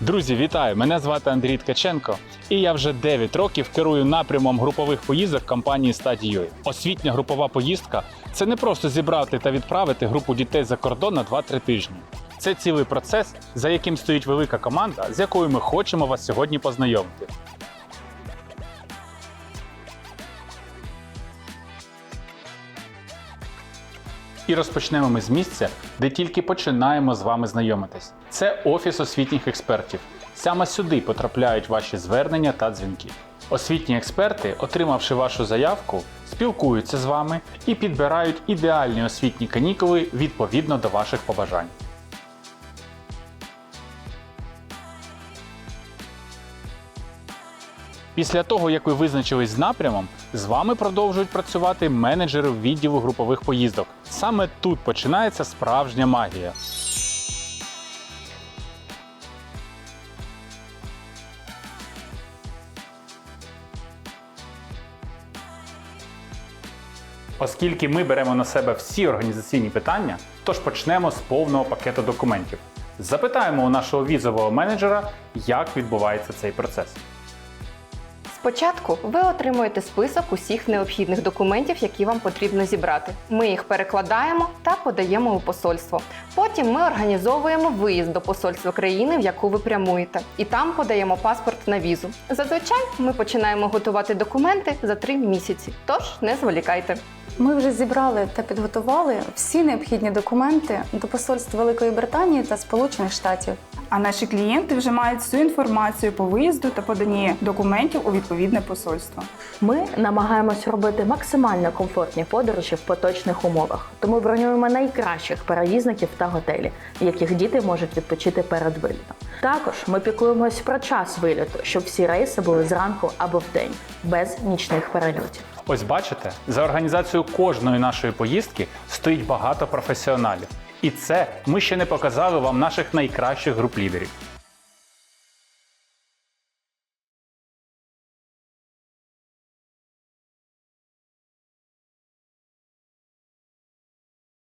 Друзі, вітаю! Мене звати Андрій Ткаченко, і я вже 9 років керую напрямом групових поїздок компанії Стадією. Освітня групова поїздка це не просто зібрати та відправити групу дітей за кордон на 2-3 тижні. Це цілий процес, за яким стоїть велика команда, з якою ми хочемо вас сьогодні познайомити. І розпочнемо ми з місця, де тільки починаємо з вами знайомитись. Це офіс освітніх експертів. Саме сюди потрапляють ваші звернення та дзвінки. Освітні експерти, отримавши вашу заявку, спілкуються з вами і підбирають ідеальні освітні канікули відповідно до ваших побажань. Після того, як ви визначились з напрямом, з вами продовжують працювати менеджери відділу групових поїздок. Саме тут починається справжня магія. Оскільки ми беремо на себе всі організаційні питання, тож почнемо з повного пакету документів. Запитаємо у нашого візового менеджера, як відбувається цей процес. Спочатку ви отримуєте список усіх необхідних документів, які вам потрібно зібрати. Ми їх перекладаємо та подаємо у посольство. Потім ми організовуємо виїзд до посольства країни, в яку ви прямуєте, і там подаємо паспорт на візу. Зазвичай ми починаємо готувати документи за три місяці. Тож не зволікайте. Ми вже зібрали та підготували всі необхідні документи до посольств Великої Британії та Сполучених Штатів. А наші клієнти вже мають всю інформацію по виїзду та поданні документів у відповідне посольство. Ми намагаємось робити максимально комфортні подорожі в поточних умовах, тому бронюємо найкращих перевізників та готелі, в яких діти можуть відпочити перед вилітом. Також ми піклуємось про час виліту, щоб всі рейси були зранку або вдень, без нічних перельотів. Ось бачите, за організацією кожної нашої поїздки стоїть багато професіоналів. І це ми ще не показали вам наших найкращих груп лідерів.